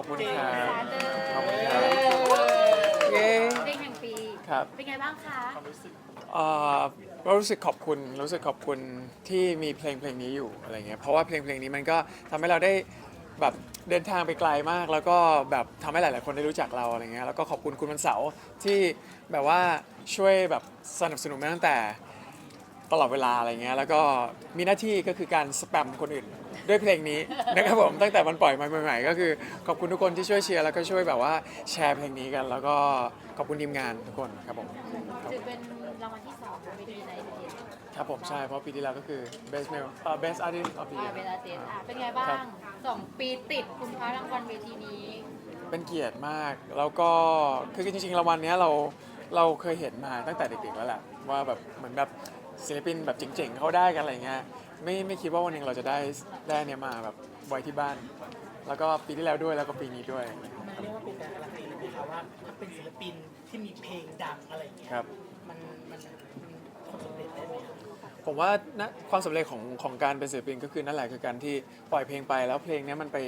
ขอบคุณครับสาธุขอบคุณครับเย้เพลงแห่งปี ครับ เป็นไงบ้างคะเอ่อก็รู้สึกขอบคุณรู้สึกขอบคุณที่มีเพลงเพลงนี้อยู่อะไรเงี้ยเพราะว่าเพลงเพลงนี้มันก็ทำให้เราได้แบบเดินทางไปไกลมาก แล้วก็แบบทำให้หลาย ๆ คนได้รู้จักเราอะไรเงี้ยแล้วก็ขอบคุณคุณวันเสาร์ที่แบบว่าช่วยแบบสนับสนุนมาตั้งแต่ ตลอดเวลาอะไรเงี้ยแล้วก็มีหน้าที่ก็คือการสแปมคนอื่น ด้วยเพลงนี้นะครับผมตั้งแต่มันปล่อยมาใหม่ๆก็คือขอบคุณทุกคนที่ช่วยเชียร์แล้วก็ช่วยแบบว่าแชร์เพลงนี้กัน แล้วก็ขอบคุณทีมงานทุกคนครับผมถือเป็นรางวัลที่สองของเวทีในเวทีครับผมใช่เพราะปีที่แล้วก็คือ best male เอ่อ best artist of the อ่า year เวลาเจนอะเป็นไงบ้าครังบ สองปีติดคุณคว้ารางวัลเวทีนี้เป็นเกียรติมาก แล้วก็คือจริงๆรางวัลเนี้ยเราเราเคยเห็นมาตั้งแต่เด็กๆแล้วแหละว่าแบบเหมือนแบบ ศิลปินแบบเจ๋งๆเขาได้กันอะไรเงี้ยไม่ไม่คิดว่าวันหนึ่งเราจะได้ได้เนี้ยมาแบบไว้ที่บ้าน แล้วก็ปีที่แล้วด้วยแล้วก็ปีนี้ด้วยมันเรียกว่าเป็นการการันตีเลยไหมคะว่าถ้าเป็นศิลปินที่มีเพลงดังอะไรอย่างเงี้ยครับ มันมันมันความสำเร็จได้ไหมคะผมว่านะความสำเร็จของของการเป็นศิลปินก็คือนั่นแหละคือการที่ปล่อยเพลงไปแล้วเพลงเนี้ยมันไป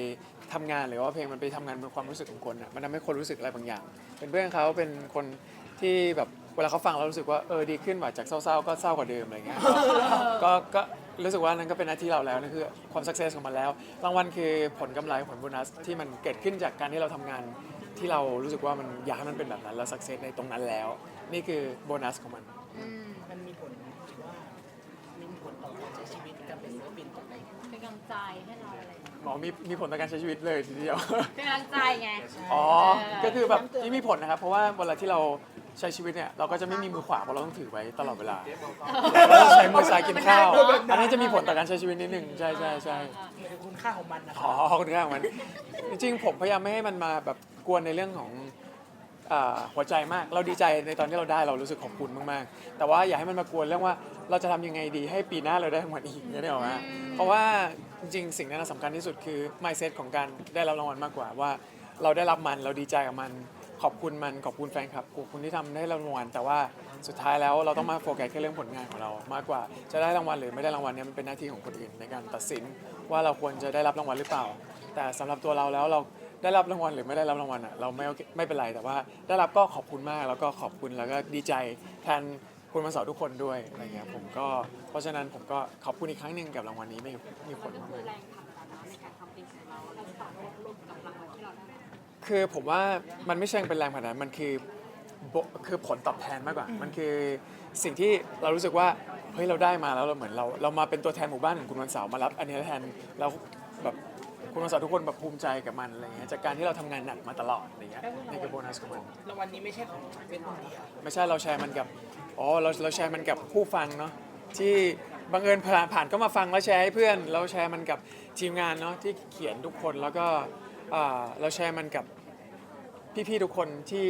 ทำงานหรือว่าเพลงมันไปทำงานบนความรู้สึกของคนอะมันทำให้คนรู้สึกอะไรบางอย่าง เป็นเพื่อนเขาเป็นคนที่แบบ เวลาเขาฟังแล้วรู้สึกว่าเออดีขึ้นว่ะจากเศร้าๆก็เศร้ากว่าเดิมอะไรเงี้ยก็ก็รู้สึกว่านั่นก็เป็นหน้าที่เราแล้วนั่นคือความสักเซสของมันแล้วรางวัลคือผลกำไรผลโบนัสที่มันเกิดขึ้นจากการที่เราทำงาน ที่เรารู้สึกว่ามันอยากให้มันเป็นแบบนั้นแล้วสักเซสในตรงนั้นแล้ว นี่คือโบนัสของมัน อืมมันมีผลหรือว่ามีผลต่อการใช้ชีวิตการเป็นศิลปินตรงไหนเป็นกำลังใจให้เราอะไรอย่างเงี้ยหมอมีมีผลต่อการใช้ชีวิตเลยทีเดียว เป็นกำลังใจไง อ๋อเออก็คือแบบที่มีผลนะครับ เพราะว่าเวลาที่เรา ใช้ชีวิตเนี่ยเราก็จะไม่มีมือขวาเพราะเราต้องถือไว้ตลอดเวลาเราต้องใช้มือซ้ายกินข้าวอันนี้จะมีผลต่อการใช้ชีวิตนิดหนึ่งใช่ใช่ใช่มันคือคุณค่าของมันนะอ๋คะอขอบคุณครับมันจริงๆผมพยายามไม่ให้มันมาแบบกวนในเรื่องของอ่าหัวใจมาก เราดีใจในตอนที่เราได้เรารู้สึกขอบคุณมากๆ แต่ว่าอย่าให้มันมากวนเรื่องว่าเราจะทำยังไงดีให้ปีหน้าเราได้รางวัลอีกเนี่ยได้หรอไหมเพราะว่าจริงๆ สิ่งนั้นสำคัญที่สุดคือ mindset ของการได้รับรางวัลมากกว่าว่า เราได้รับมันเราดีใจกับมัน ขอบคุณมันขอบคุณแฟนคลับขอบคุณที่ทำให้เรารางวัลแต่ว่าสุดท้ายแล้วเราต้องมาโฟกัสแค่เรื่องผลงานของเรา มากกว่าจะได้รางวัลหรือไม่ได้รางวัลเนี่ยมันเป็นหน้าที่ของคนอื่นในการตัดสินว่าเราควรจะได้รับรางวัลหรือเปล่า แต่สำหรับตัวเราแล้วเราได้รับรางวัลหรือไม่ได้รับรางวัลอะเราไม่โอเคไม่เป็นไรแต่ว่า ได้รับก็ขอบคุณมากแล้วก็ขอบคุณแล้วก็ดีใจแทนคุณมาสอนทุกคนด้วยอะไรเงี้ยผมก็เพราะฉะนั้นผมก็ขอบคุณอีกครั้งหนึ่งกับรางวัลนี้ไม่มีผลมาก คือผมว่ามันไม่ใช่เป็นแรงผลักดันมันคือโบคือผลตอบแทนมากกว่า มันคือสิ่งที่เรารู้สึกว่าเฮ้ยเราได้มาแล้วเราเหมือนเราเรามาเป็นตัวแทนหมู่บ้านของคุณวันเสาร์มารับ อันนี้แทนแล้วแบบคุณวันเสาร์ทุกคนแบบภูมิใจกับมันอะไรเงี้ยจากการที่เราทำงานหนักมาตลอดอะไรเงี้ยนี่คือโบนัสของมันรางวัลนี้ไม่ใช่ของเป็นคนเดียวไม่ใช่เราแชร์มันกับอ๋อเราเราแชร์มันกับผู้ฟังเนาะที่บังเอิญผ่านผ่านก็มาฟังแล้วแชร์ให้เพื่อน เราแชร์มันกับทีมงานเนาะที่เขียนทุกคนแล้วก็อ่าเราแชร์มันกับ พี่ๆทุกคนที่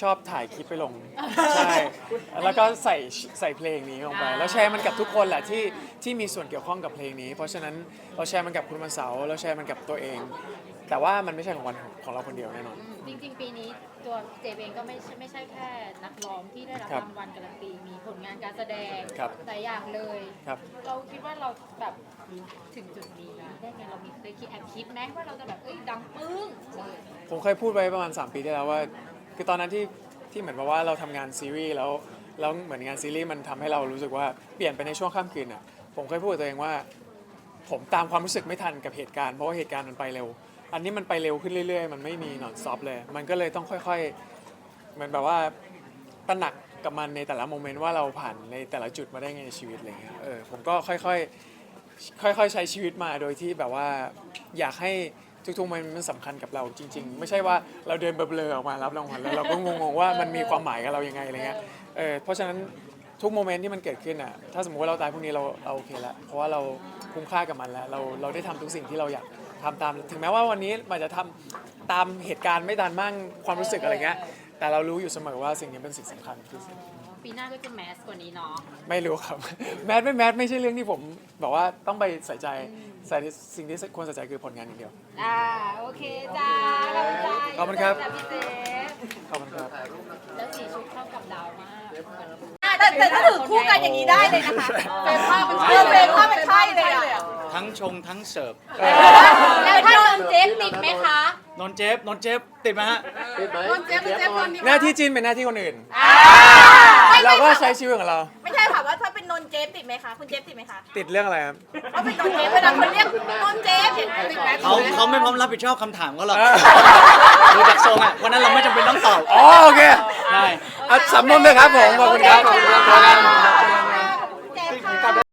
ชอบถ่ายคลิปไปลง ใช่ แล้วก็ใส่ใส่เพลงนี้ลงไป แล้วแชร์มันกับทุกคนแหละที่ที่มีส่วนเกี่ยวข้องกับเพลงนี้ เพราะฉะนั้นเราแชร์มันกับคุณวันเสาร์เราแชร์มันกับตัวเอง แต่ว่ามันไม่ใช่ของวันของของเราคนเดียวแน่นอนอืมจริงๆ ปีนี้ ตัวเจเองก็ไม่ใช่ไม่ใช่แค่นักร้องที่ได้รับครับรางวัลการันตีมีผลงานการแสดงครับ หลายอย่างเลย ครับ เราคิดว่าเราแบบถึงจุดนี้ได้ไงเรามีเคยคิดแอบคิดไหมว่าเราจะแบบเอ้ยดังปึ้งเลยผมเคยพูดไว้ประมาณ 3 ปีที่แล้วว่า คือตอนนั้นที่ที่เหมือนกับว่าเราทำงานซีรีส์แล้วแล้วเหมือนงานซีรีส์มันทำให้เรารู้สึกว่าเปลี่ยนไปในช่วงข้ามคืนอะผมเคยพูดกับตัวเองว่า ผมตามความรู้สึกไม่ทันกับเหตุการณ์เพราะว่าเหตุการณ์มันไปเร็ว อันนี้มันไปเร็วขึ้นเรื่อยๆ มันไม่มีนอนซอฟเลย มันก็เลยต้องค่อยๆเหมือนแบบว่าตระหนักกับมันในแต่ละโมเมนต์ว่าเราผ่านในแต่ละจุดมาได้ไงในชีวิตอะไรเงี้ยเออผมก็ค่อยๆค่อยๆใช้ชีวิตมาโดยที่แบบว่าอยากให้ทุกๆโมเมนต์มันสำคัญกับเราจริง ๆ ไม่ใช่ว่าเราเดินเบลอๆออกมารับรางวัลแล้วเราก็งงๆว่ามันมีความหมายกับเรายังไงอะไรเงี้ยเออเพราะฉะนั้นทุกโมเมนต์ที่มันเกิดขึ้นอะถ้าสมมติว่าเราตายพรุ่งนี้เราเราโอเคแล้วเพราะว่าเราคุ้มค่ากับมันแล้วเราเราได้ทำทุกสิ่งที่เราอยาก ทำตามถึงแม้ว่าวันนี้มันจะทำตามเหตุการณ์ไม่ตามมั่งความรู้สึกอะไรเงี้ย แต่เรารู้อยู่เสมอว่าสิ่งนี้เป็นสิ่งสำคัญที่สุดปีหน้าก็จะแมสกว่านี้เนาะไม่รู้ครับ แมทไม่แมทไม่ใช่เรื่องที่ผมบอกว่าต้องไปใส่ใจใส่ที่สิ่งที่ควรใส่ใจคือผลงานอย่างเดียว อ่าโอเคจ้าขอบคุณจ้าขอบคุณครับจ้าพี่เจขอบคุณครับ แล้วสีชุดเข้ากับดาวมากแต่แต่ถ้าถือคู่กันอย่างนี้ได้เลยนะคะ เป็นภาพเป็นเออเป็นภาพเป็นใช่เลยอะ ทั้งชงทั้งเสิร์ฟแล้วถ้าโดนเจ๊กติดไหมคะนนเจฟนนเจฟติดไหมฮะนนเจฟนนเจฟตอนนี้หน้าที่จีนเป็นหน้าที่คนอื่น เราก็ใช้ชีวิตของเรา ไม่ใช่ค่ะว่าถ้าเป็นนนเจฟติดไหมคะคุณเจฟติดไหมคะติดเรื่องอะไรครับเพราะเป็นนนเจฟเวลาคนเรียกนนเจฟเห็นติดไหมเขาเขาไม่พร้อมรับผิดชอบคำถามเขาหรอกเออ ดูจากทรงอะวันนั้นเราไม่จำเป็นต้องตอบอ๋อโอเคใช่อะสำนวนเลยครับผม ขอบคุณครับเจอกัน